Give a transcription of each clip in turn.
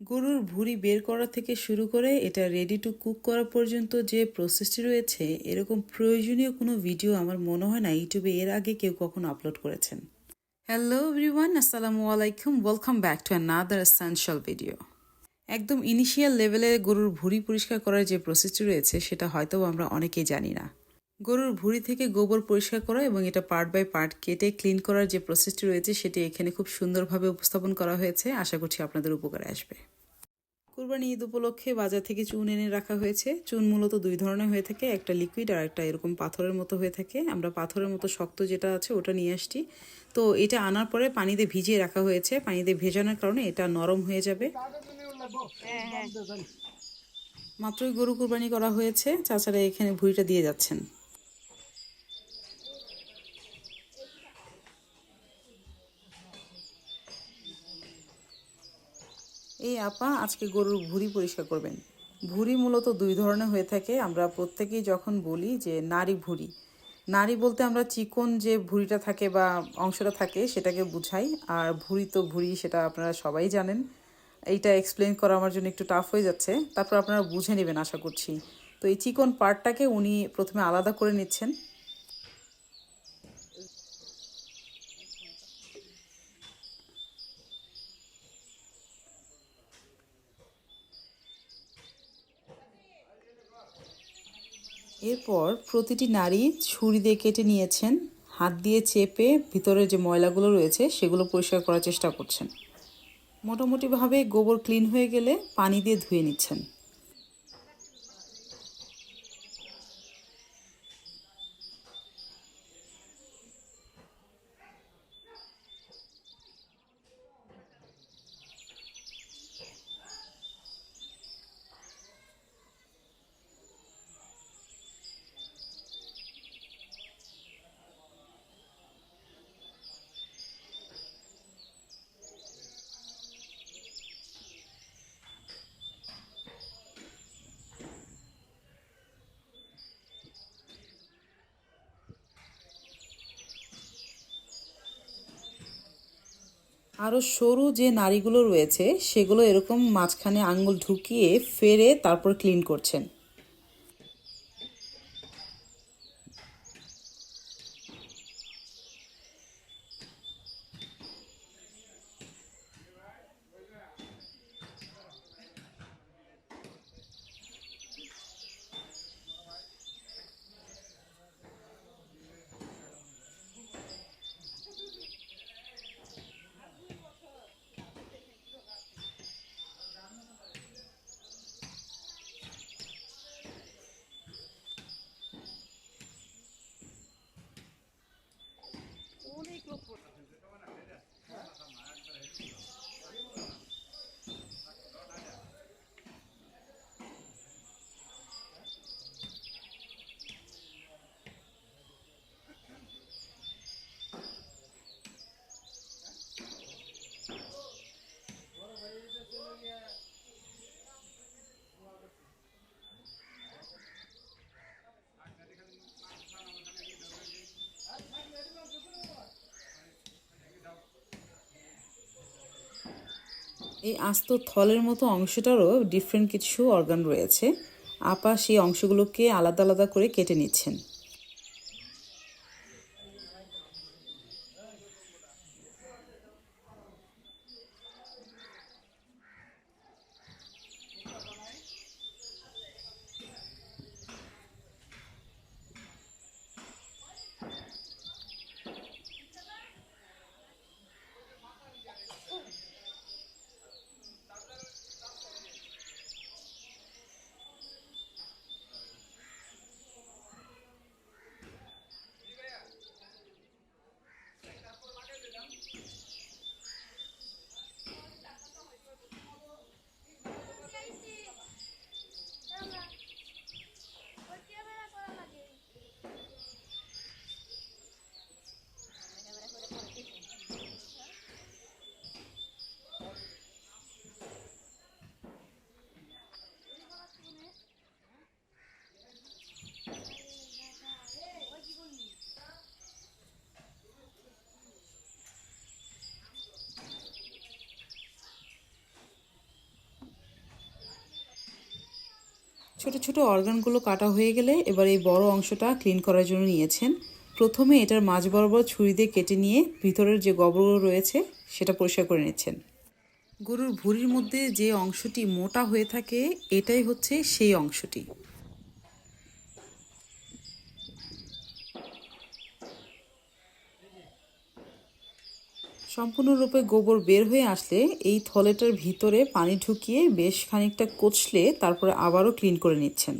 গরুর ভুঁড়ি বের করা থেকে শুরু করে এটা রেডি টু কুক করা পর্যন্ত যে প্রসেসটি রয়েছে, এরকম প্রয়োজনীয় কোনো ভিডিও আমার মনে হয় না ইউটিউবে এর আগে কেউ কখনো আপলোড করেছেন। হ্যালো এভরিওয়ান আসসালামু আলাইকুম welcome back to another essential video একদম ইনিশিয়াল লেভেলে গরুর ভুঁড়ি পরিষ্কার করার যে প্রসেসটি রয়েছে, সেটা হয়তো আমরা অনেকেই জানি না। গরুর ভুঁড়ি থেকে গোবর পরিষ্কার করা এবং এটা পার্ট বাই পার্ট কেটে ক্লিন করার যে প্রসেসটি রয়েছে, সেটি এখানে খুব সুন্দরভাবে উপস্থাপন করা হয়েছে। আশা করছি আপনাদের উপকারে আসবে। কুরবানি ঈদ উপলক্ষে বাজার থেকে চুন এনে রাখা হয়েছে। চুন মূলত দুই ধরনের হয়ে থাকে, একটা লিকুইড আর একটা এরকম পাথরের মতো হয়ে থাকে। আমরা পাথরের মতো শক্ত যেটা আছে, ওটা নিয়ে আসছি। তো এটা আনার পরে পানিতে ভিজিয়ে রাখা হয়েছে। পানিতে ভেজানোর কারণে এটা নরম হয়ে যাবে। মাত্রই গরু কুরবানি করা হয়েছে। চাচারা এখানে ভুঁড়িটা দিয়ে যাচ্ছেন। এই আপা আজকে গরুর ভুঁড়ি পরিষ্কার করবেন। ভুঁড়ি মূলত দুই ধরনের হয়ে থাকে। আমরা প্রত্যেকেই যখন বলি যে নারী ভুঁড়ি, নারী বলতে আমরা চিকন যে ভুঁড়িটা থাকে বা অংশটা থাকে সেটাকে বুঝাই। আর ভুঁড়ি তো ভুঁড়ি, সেটা আপনারা সবাই জানেন। এইটা এক্সপ্লেন করা আমার জন্য একটু টাফ হয়ে যাচ্ছে। তারপর আপনারা বুঝে নেবেন, আশা করছি। তো এই চিকন পার্টটাকে উনি প্রথমে আলাদা করে নিচ্ছেন। এরপর প্রতিটি নারী ছুরি দিয়ে কেটে নিয়েছেন, হাত দিয়ে চেপে ভিতরে যে ময়লাগুলো রয়েছে সেগুলো পরিষ্কার করার চেষ্টা করছেন। মোটামুটিভাবে গোবর ক্লিন হয়ে গেলে পানি দিয়ে ধুয়ে নিচ্ছেন। আরও সরু যে নারীগুলো রয়েছে সেগুলো এরকম মাঝখানে আঙুল ঢুকিয়ে ফেরে তারপর ক্লিন করছেন। এই আস্ত থলের মতো অংশটারও ডিফারেন্ট কিছু অর্গান রয়েছে। আপা সেই অংশগুলোকে আলাদা আলাদা করে কেটে নিচ্ছেন। ছোট ছোট অর্গানগুলো কাটা হয়ে গেলে এবার এই বড় অংশটা ক্লিন করার জন্য নিয়েছেন। প্রথমে এটার মাঝ বরাবর ছুরি দিয়ে কেটে নিয়ে ভিতরের যে গোবরগুলো রয়েছে সেটা পরিষ্কার করে নিচ্ছেন। গরুর ভুঁড়ির মধ্যে যে অংশটি মোটা হয়ে থাকে, এটাই হচ্ছে সেই অংশটি। সম্পূর্ণরূপে গোবর বের হয়ে আসলে এই থলেটার ভিতরে পানি ঢুকিয়ে বেশ খানিকটা কচলে তারপরে আবারও ক্লিন করে নিচ্ছেন।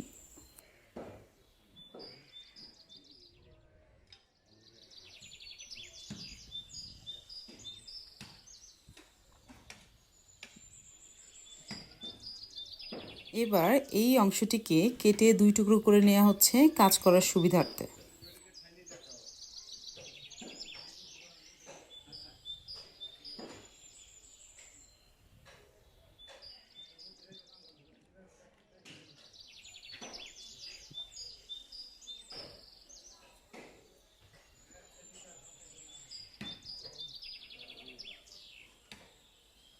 এবার এই অংশটিকে কেটে দুই টুকরো করে নেওয়া হচ্ছে কাজ করার সুবিধার্থে।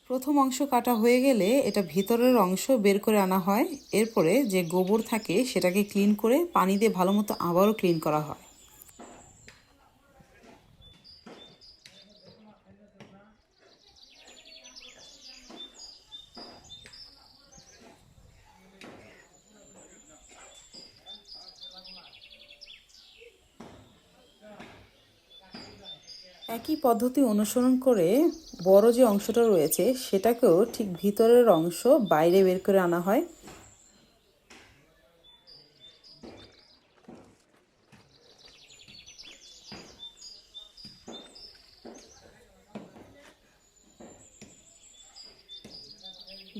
প্রথম অংশ কাটা হয়ে গেলে এটা ভিতরের অংশ বের করে আনা হয়। এরপরে যে গোবর থাকে সেটাকে ক্লিন করে পানি দিয়ে ভালো মতো আবারও ক্লিন করা হয়। একই পদ্ধতি অনুসরণ করে বড় যে অংশটা রয়েছে, সেটাকেও ঠিক ভিতরের অংশ বাইরে বের করে আনা হয়।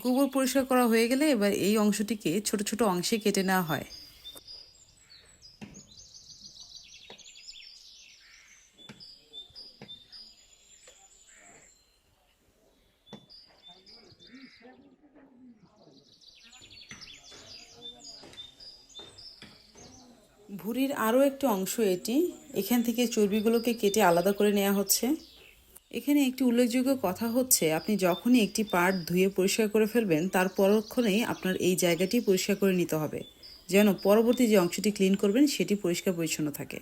গোবর পরিষ্কার করা হয়ে গেলে এবার এই অংশটিকে ছোট ছোট অংশে কেটে নেওয়া হয় ভুঁড়ির আরও একটি অংশ এটি। এখান থেকে চর্বিগুলোকে কেটে আলাদা করে নেওয়া হচ্ছে। এখানে একটি উল্লেখযোগ্য কথা হচ্ছে, আপনি যখনই একটি পার্ট ধুয়ে পরিষ্কার করে ফেলবেন, তার পরক্ষণেই আপনার এই জায়গাটি পরিষ্কার করে নিতে হবে। যেন পরবর্তী যে অংশটি ক্লিন করবেন, সেটি পরিষ্কার পরিচ্ছন্ন থাকে।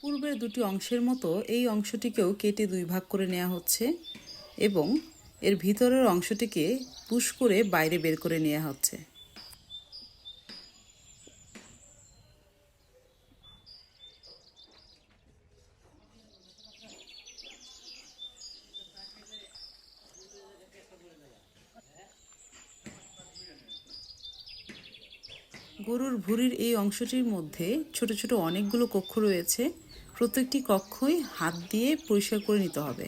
পূর্বের দুটি অংশের মতো এই অংশটিকেও কেটে দুই ভাগ করে নেওয়া হচ্ছে এবং এর ভিতরের অংশটিকে পুশ করে বাইরে বের করে নেওয়া হচ্ছে। গরুর ভুঁড়ির এই অংশটির মধ্যে ছোট ছোট অনেকগুলো কক্ষ রয়েছে। প্রত্যেকটি কক্ষই হাত দিয়ে পরিষ্কার করে নিতে হবে।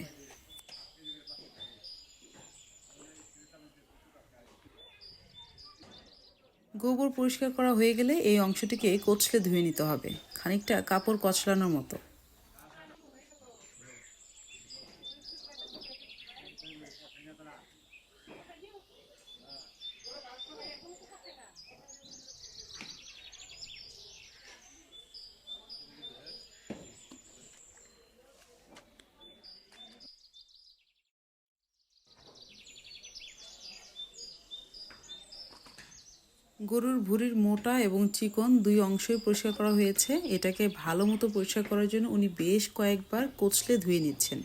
গোবর পরিষ্কার করা হয়ে গেলে এই অংশটিকে কচলে ধুয়ে নিতে হবে। খানিকটা কাপড় কচলানোর মতো। গরুর ভুঁড়ির মোটা এবং চিকন দুই অংশই পরিষ্কার করা হয়েছে। এটাকে ভালো মতো পরিষ্কার করার জন্য উনি বেশ কয়েকবার কোচলে ধুয়ে নিচ্ছেন।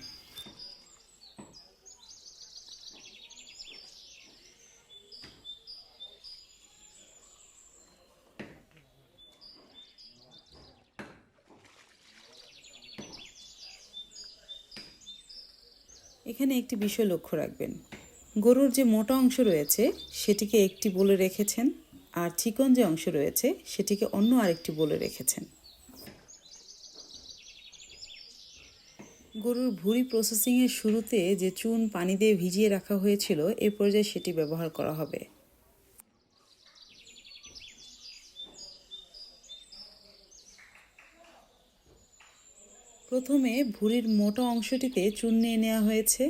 এখানে একটি বিষয় লক্ষ্য রাখবেন। গরুর যে মোটা অংশ রয়েছে, সেটিকে একটি বলে রেখেছেন। আর চিকন যে অংশ রয়েছে, সেটিকে অন্য আরেকটি বলে রেখেছেন। গরুর ভুঁড়ি প্রসেসিংয়ের শুরুতে যে চুন পানি দিয়ে ভিজিয়ে রাখা হয়েছিল, এ পর্যায়ে সেটি ব্যবহার করা হবে। প্রথমে ভুঁড়ির মোটা অংশটিতে চুন নিয়ে নেওয়া হয়েছে।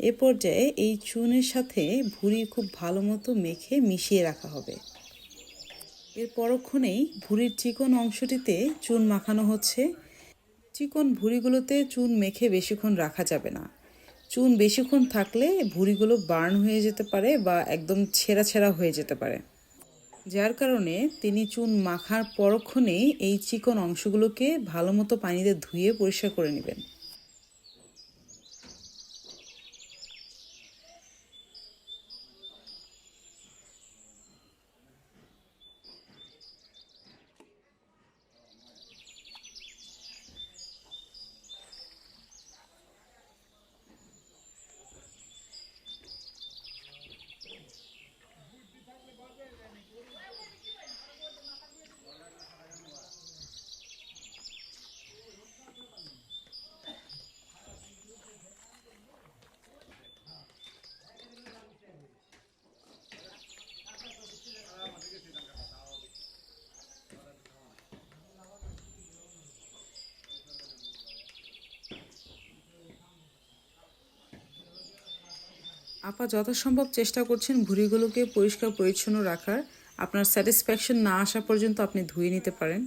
এ পর্যায়ে এই চুনের সাথে ভুঁড়ি খুব ভালো মতো মেখে মিশিয়ে রাখা হবে। এর পরক্ষণেই ভুঁড়ির চিকন অংশটিতে চুন মাখানো হচ্ছে। চিকন ভুঁড়িগুলোতে চুন মেখে বেশিক্ষণ রাখা যাবে না। চুন বেশিক্ষণ থাকলে ভুঁড়িগুলো বার্ন হয়ে যেতে পারে বা একদম ছেঁড়া ছেঁড়া হয়ে যেতে পারে। যার কারণে তিনি চুন মাখার পরক্ষণেই এই চিকন অংশগুলোকে ভালো মতো পানিতে ধুয়ে পরিষ্কার করে নেবেন। আপা যথাসম্ভব চেষ্টা করছেন ভুঁড়িগুলোকে পরিষ্কার পরিচ্ছন্ন রাখার। আপনার স্যাটিসফ্যাকশন না আসা পর্যন্ত আপনি ধুয়ে নিতে পারেন।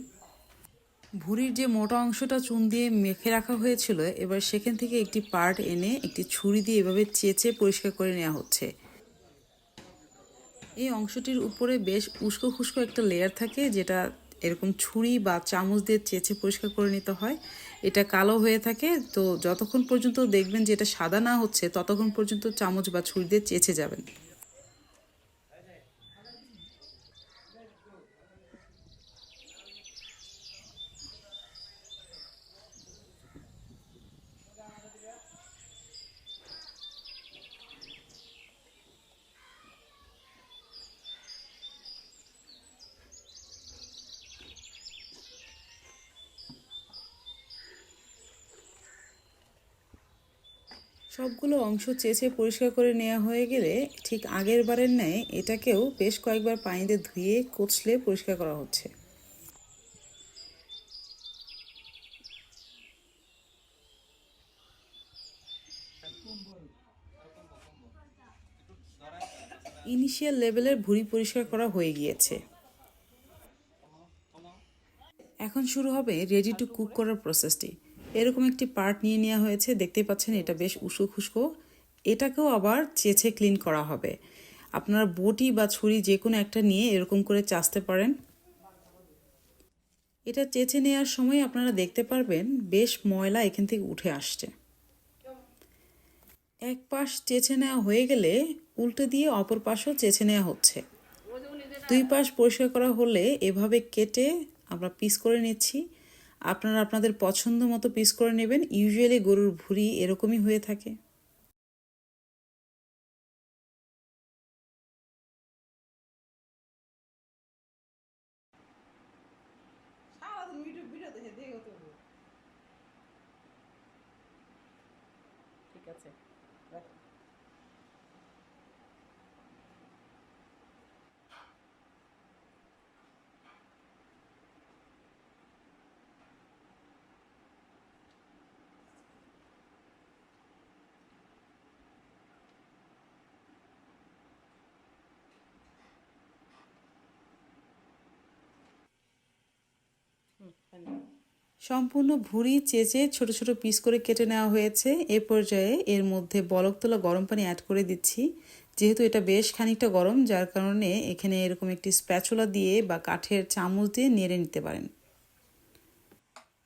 ভুঁড়ির যে মোটা অংশটা চুন দিয়ে মেখে রাখা হয়েছিল, এবার সেখান থেকে একটি পার্ট এনে একটি ছুরি দিয়ে এভাবে চেঁচে পরিষ্কার করে নেওয়া হচ্ছে। এই অংশটির উপরে বেশ উস্কো খুস্কো একটা লেয়ার থাকে, যেটা এরকম ছুরি বা চামচ দিয়ে চেঁচে পরিষ্কার করে নিতে হয়। এটা কালো হয়ে থাকে, তো যতক্ষণ পর্যন্ত দেখবেন যে এটা সাদা না হচ্ছে, ততক্ষণ পর্যন্ত চামচ বা ছুরি দিয়ে চেঁচে যাবেন। সবগুলো অংশ চেঁচে পরিষ্কার করে নেওয়া হয়ে গেলে ঠিক আগের বারের ন্যায় এটাকেও বেশ কয়েকবার পানিতে ধুয়ে কচলে পরিষ্কার করা হচ্ছে। ইনিশিয়াল লেভেলের ভুঁড়ি পরিষ্কার করা হয়ে গিয়েছে। এখন শুরু হবে রেডি টু কুক করার প্রসেসটি এরকম একটি পার্ট নিয়ে নেওয়া হয়েছে, দেখতেই পাচ্ছেন এটা বেশ উস্কো খুস্কো। এটাকেও আবার চেঁচে ক্লিন করা হবে। আপনারা বটি বা ছুরি যে কোনো একটা নিয়ে এরকম করে চাচতে পারেন। এটা চেঁচে নেওয়ার সময় আপনারা দেখতে পারবেন বেশ ময়লা এখান থেকে উঠে আসছে। এক পাশ চেঁচে নেওয়া হয়ে গেলে উল্টে দিয়ে অপর পাশও চেঁচে নেওয়া হচ্ছে। দুই পাশ পরিষ্কার করা হলে এভাবে কেটে আমরা পিস করে নিচ্ছি। আপনারা আপনাদের পছন্দ মতো পিস করে নেবেন। ইউজুয়ালি গরুর ভুঁড়ি এরকমই হয়ে থাকে। সম্পূর্ণ ভুঁড়ি চেঁচে ছোট ছোট পিস করে কেটে নেওয়া হয়েছে। এ পর্যায়ে এর মধ্যে বলক তোলা গরম পানি অ্যাড করে দিচ্ছি। যেহেতু এটা বেশ খানিকটা গরম, যার কারণে এখানে এরকম একটি স্প্যাচুলা দিয়ে বা কাঠের চামচ দিয়ে নেড়ে নিতে পারেন।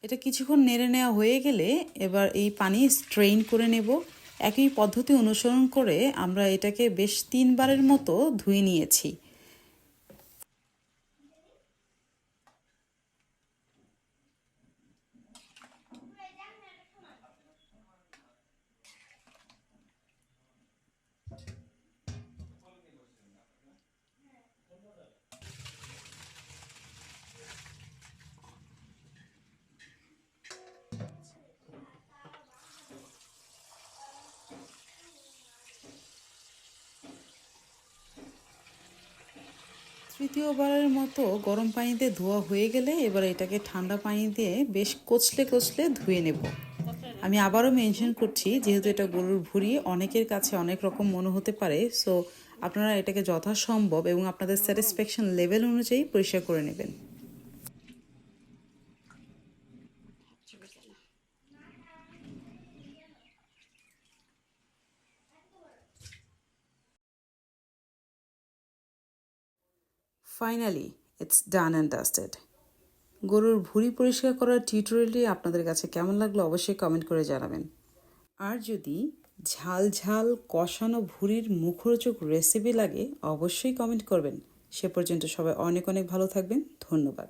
এটা কিছুক্ষণ নেড়ে নেওয়া হয়ে গেলে এবার এই পানি স্ট্রেইন করে নেব। একই পদ্ধতি অনুসরণ করে আমরা এটাকে বেশ তিনবারের মতো ধুয়ে নিয়েছি। তৃতীয়বারের মতো গরম পানিতে ধোয়া হয়ে গেলে এবার এটাকে ঠান্ডা পানি দিয়ে বেশ কচলে কচলে ধুয়ে নেব। আমি আবারও মেনশন করছি, যেহেতু এটা গরুর ভুঁড়ি, অনেকের কাছে অনেক রকম মনে হতে পারে সো আপনারা এটাকে যথাসম্ভব এবং আপনাদের স্যাটিসফ্যাকশন লেভেল অনুযায়ী পরিষ্কার করে নেবেন। Finally it's done and dusted গরুর ভুঁড়ি পরিষ্কার করার টিউটোরিয়ালটি আপনাদের কাছে কেমন লাগল অবশ্যই কমেন্ট করে জানাবেন। আর যদি ঝাল ঝাল কষানো ভুঁড়ির মুখরোচক রেসিপি লাগে, অবশ্যই কমেন্ট করবেন। সে পর্যন্ত সবাই অনেক অনেক ভালো থাকবেন। ধন্যবাদ।